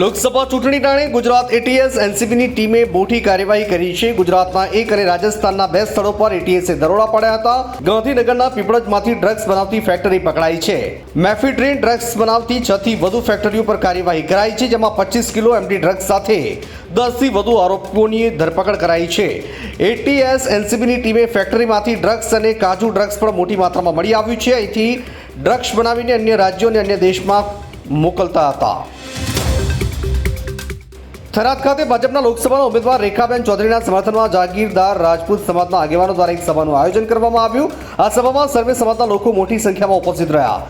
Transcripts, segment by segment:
લોકસભા ચૂંટણી ટાણે ગુજરાત એટીએસ એનસીબીની ટીમે મોટી કાર્યવાહી કરી છે. ગુજરાતના એક અને રાજસ્થાનના બે સ્થળો પર એટીએસે દરોડા પાડ્યા હતા. ગાંધીનગરના પીપળજમાંથી ડ્રગ્સ બનાવતી ફેક્ટરી પકડાઈ છે. મેફિડ્રીન ડ્રગ્સ બનાવતી છ થી વધુ ફેક્ટરીઓ પર કાર્યવાહી કરાઈ છે, જેમાં પચીસ કિલો એમડી ડ્રગ્સ સાથે દસથી વધુ આરોપીઓની ધરપકડ કરાઈ છે. એટીએસ એનસીબીની ટીમે ફેક્ટરીમાંથી ડ્રગ્સ અને કાજુ ડ્રગ્સ પણ મોટી માત્રામાં મળી આવ્યું છે. અહીંથી ડ્રગ્સ બનાવીને અન્ય રાજ્યો અને અન્ય દેશમાં મોકલતા હતા. થરાદ ખાતે ભાજપના લોકસભાના ઉમેદવાર રેખાબેન ચૌધરીના સમર્થનમાં જાગીરદાર રાજપૂત સમાજના આગેવાનો દ્વારા એક સભાનું આયોજન કરવામાં આવ્યું. આ સભામાં સર્વે સમાજના લોકો મોટી સંખ્યામાં ઉપસ્થિત રહ્યા.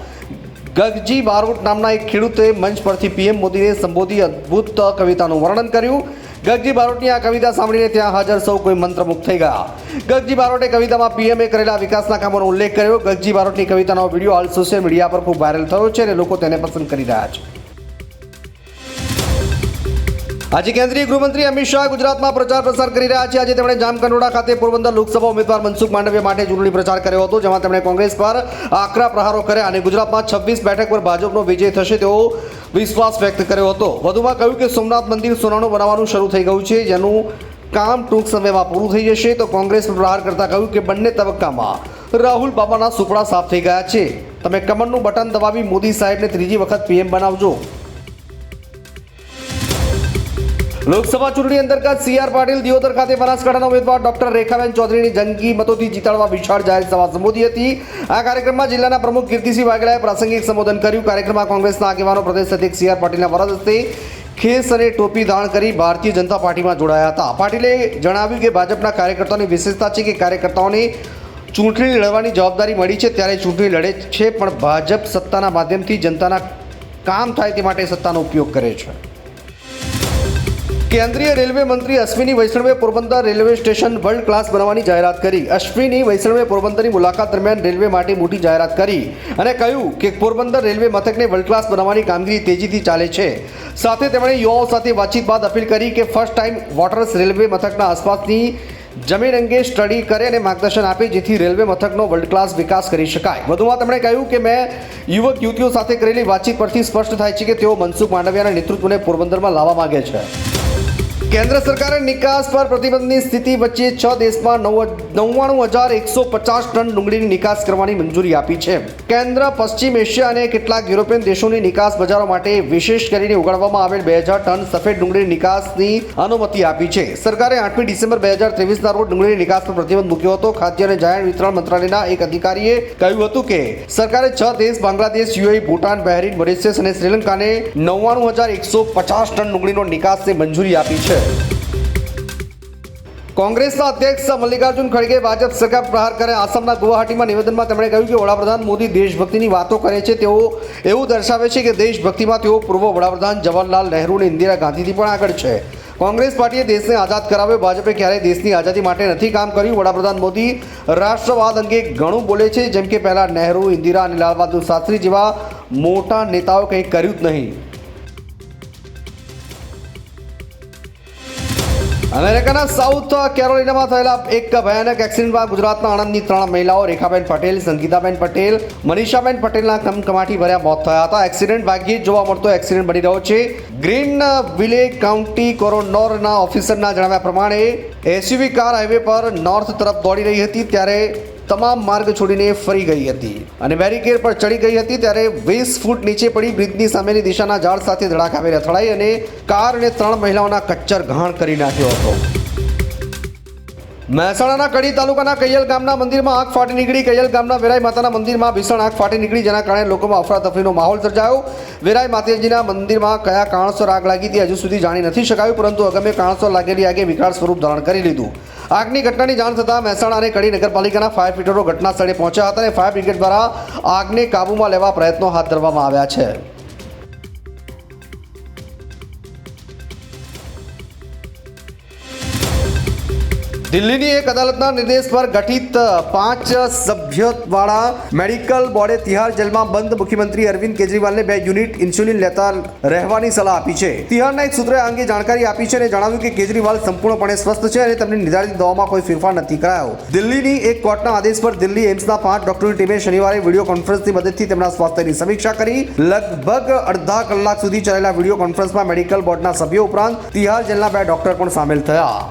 ગગજી બારોટ નામના એક ખેડૂતે મંચ પરથી પીએમ મોદીને સંબોધી અદ્ભુત કવિતાનું વર્ણન કર્યું. ગગજી બારોટની આ કવિતા સાંભળીને ત્યાં હાજર સૌ કોઈ મંત્રમુગ્ધ થઈ ગયા. ગગજી બારોટે કવિતામાં પીએમએ કરેલા વિકાસના કામોનો ઉલ્લેખ કર્યો. ગગજી બારોટની કવિતાનો વીડિયો હાલ સોશિયલ મીડિયા પર ખૂબ વાયરલ થયો છે અને લોકો તેને પસંદ કરી રહ્યા છે. આજે કેન્દ્રીય ગૃહમંત્રી અમિત શાહ ગુજરાતમાં પ્રચાર પ્રસાર કરી રહ્યા છે. આજે તેમણે જામકંડોળા ખાતે પોરબંદર લોકસભા ઉમેદવાર મનસુખ માંડવિયા માટે ચૂંટણી પ્રચાર કર્યો હતો, જેમાં તેમણે કોંગ્રેસ પર આકરા પ્રહારો કર્યા અને ગુજરાતમાં છવ્વીસ બેઠક પર ભાજપનો વિજય થશે તેવો વિશ્વાસ વ્યક્ત કર્યો હતો. વધુમાં કહ્યું કે સોમનાથ મંદિર સોનાનું બનાવવાનું શરૂ થઈ ગયું છે, જેનું કામ ટૂંક સમયમાં પૂરું થઈ જશે. તો કોંગ્રેસ પર પ્રહાર કરતા કહ્યું કે બંને તબક્કામાં રાહુલ બાબાના સુપડા સાફ થઈ ગયા છે. તમે કમરનું બટન દબાવી મોદી સાહેબને ત્રીજી વખત પીએમ બનાવજો. લોકસભા ચૂંટણી અંતર્ગત સીઆર પાટીલ દિયોદર ખાતે બનાસકાંઠાના ઉમેદવાર ડોક્ટર રેખાબેન ચૌધરીની જંગી મતોથી જીતાડવા વિશાળ જાહેર સભા સંબોધી હતી. આ કાર્યક્રમમાં જિલ્લાના પ્રમુખ કીર્તિસિંહ વાઘેલાએ પ્રાસંગિક સંબોધન કર્યું. કાર્યક્રમમાં કોંગ્રેસના આગેવાનો, પ્રદેશ અધ્યક્ષ સીઆર પાટીલના વરદ હસ્તે ખેસ અને ટોપી ધારણ કરી ભારતીય જનતા પાર્ટીમાં જોડાયા હતા. પાટીલે જણાવ્યું કે ભાજપના કાર્યકર્તાઓની વિશેષતા છે કે કાર્યકર્તાઓને ચૂંટણી લડવાની જવાબદારી મળી છે, ત્યારે ચૂંટણી લડે છે, પણ ભાજપ સત્તાના માધ્યમથી જનતાના કામ થાય તે માટે સત્તાનો ઉપયોગ કરે છે. કેન્દ્રીય રેલવે મંત્રી અશ્વિની વૈષ્ણવે Porbandar railway station world class બનાવવાની જાહેરાત કરી. અશ્વિની વૈષ્ણવે પોરબંદરની મુલાકાત દરમિયાન રેલવે માટે મોટી જાહેરાત કરી અને કહ્યું કે પોરબંદર રેલવે મથકને વર્લ્ડ ક્લાસ બનાવવાની કામગીરી તેજીથી ચાલે છે. સાથે તેમણે યુવાઓ સાથે વાતચીત બાદ અપીલ કરી કે ફર્સ્ટ ટાઈમ વોટર્સ રેલવે મથકના આસપાસની જમીન અંગે સ્ટડી કરે અને માર્ગદર્શન આપે જેથી રેલવે મથકનો વર્લ્ડ ક્લાસ વિકાસ કરી શકાય. વધુમાં તેમણે કહ્યું કે મેં યુવક યુવતીઓ સાથે કરેલી વાતચીત પરથી સ્પષ્ટ થાય છે કે તેઓ મનસુખ માંડવિયાના નેતૃત્વને પોરબંદરમાં લાવવા માગે છે. કેન્દ્ર સરકારે નિકાસ પર પ્રતિબંધની સ્થિતિ વચ્ચે છ દેશમાં નવ નવ્વાણું હજાર એકસો પચાસ ટન ડુંગળીની નિકાસ કરવાની મંજૂરી આપી છે. કેન્દ્ર, પશ્ચિમ એશિયા અને કેટલાક યુરોપિયન દેશોની નિકાસ બજારો માટે વિશેષ કરીને ઉગાડવામાં આવેલ બે હજાર ટન સફેદ ડુંગળીની નિકાસની અનુમતિ આપી છે. સરકારે આઠમી ડિસેમ્બર બે હજાર ત્રેવીસના રોજ ડુંગળીની નિકાસ પર પ્રતિબંધ મૂક્યો હતો. ખાદ્ય અને જાહેર વિતરણ મંત્રાલયના એક અધિકારીએ કહ્યું હતું કે, સરકારે છ દેશ, Bangladesh, UAE, Bhutan, Bahrain, Mauritius અને શ્રીલંકાને નવ્વાણું હજાર એકસો પચાસ ટન ડુંગળીનો નિકાસને મંજૂરી આપી છે. કોંગ્રેસના અધ્યક્ષ મલ્લિકાર્જુન ખડગે ભાજપ સરકાર પ્રહાર કરે આસામના ગુવાહાટીમાં નિવેદનમાં તેમણે કહ્યું કે વડાપ્રધાન મોદી દેશભક્તિની વાતો કરે છે. તેઓ એવું દર્શાવે છે કે દેશભક્તિમાં તેઓ પૂર્વ વડાપ્રધાન જવાહરલાલ નહેરુ અને ઇન્દિરા ગાંધીથી પણ આગળ છે. કોંગ્રેસ પાર્ટીએ દેશને આઝાદ કરાવ્યો. ભાજપે ક્યારેય દેશની આઝાદી માટે નથી કામ કર્યું. વડાપ્રધાન મોદી રાષ્ટ્રવાદ અંગે ઘણું બોલે છે. જેમ કે પહેલાં નહેરુ, ઇન્દિરા અને લાલ બહાદુર શાસ્ત્રી જેવા મોટા નેતાઓ કંઈ કર્યું જ નહીં. અમેરિકાના સાઉથ કેરોલિનામાં થયેલા એક ભયાનક એક્સિડન્ટમાં ગુજરાતના આણંદની ત્રણ મહિલાઓ, રેખાબેન પટેલ, સંગીતાબેન પટેલ, મનીષાબેન પટેલના કમકમાટી ભર્યા મોત થયા હતા. એક્સિડન્ટ ભાગ્યે જોવા મળતો એક્સિડન્ટ બની રહ્યો છે. ગ્રીન વિલે કાઉન્ટી કોરોનોરના ઓફિસરના જણાવ્યા પ્રમાણે, એસયુવી કાર હાઈવે પર નોર્થ તરફ દોડી રહી હતી. ત્યારે તમામ માર્ગ છોડીને ફરી ગઈ હતી અને બેરિકેડ પર ચડી ગઈ હતી ત્યારે વીસ ફૂટ નીચે પડી બ્રિજની સામેની દિશાના ઝાડ સાથે ધડાકાભેર અથડાઈ અને કાર અને ત્રણ મહિલાઓના કચ્ચર ઘાણ કરી નાખ્યો હતો. મહેસાણાના કડી તાલુકાના કૈયલ ગામના મંદિરમાં આગ ફાટી નીકળી. કૈયલ ગામના વેરાઈ માતાના મંદિરમાં ભીષણ આગ ફાટી નીકળી, જેના કારણે લોકોમાં અફરાતફરીનો માહોલ સર્જાયો. વેરાઈ માતાજીના મંદિરમાં કયા કારણસર આગ લાગી હતી હજુ સુધી જાણી નથી શકાયું, પરંતુ અગમે કારણસર લાગેલી આગે વિકરાળ સ્વરૂપ ધારણ કરી લીધું. આગની ઘટનાની જાણ થતાં મહેસાણા અને કડી નગરપાલિકાના ફાયર ફિટરો ઘટના સ્થળે પહોંચ્યા હતા અને ફાયર બ્રિગેડ દ્વારા આગને કાબૂમાં લેવા પ્રયત્નો હાથ ધરવામાં આવ્યા છે. દિલ્હીની એક અદાલતના નિર્દેશ પર ગઠિત પાંચ સભ્યવાળા મેડિકલ બોર્ડે તિહાર જેલમાં બંધ મુખ્યમંત્રી અરવિંદ કેજરીવાલને બે યુનિટ ઇન્સ્યુલિન લેતા રહેવાની સલાહ આપી છે. તિહારના એક સૂત્રે અંગે જાણકારી આપી છે અને જણાવ્યું કે કેજરીવાલ સંપૂર્ણપણે સ્વસ્થ છે અને તેમની નિર્ધારિત દવામાં કોઈ ફેરફાર નથી કરાયો. દિલ્હીની એક કોર્ટના આદેશ પર દિલ્હી એમ્સના પાંચ ડોક્ટરની ટીમે શનિવારે વીડિયો કોન્ફરન્સની મદદથી તેમના સ્વાસ્થ્યની સમીક્ષા કરી લગભગ અડધા કલાક સુધી ચાલેલા વીડિયો કોન્ફરન્સમાં મેડિકલ બોર્ડના સભ્યો ઉપરાંત તિહાર જેલના બે ડોક્ટર પણ સામેલ થયા.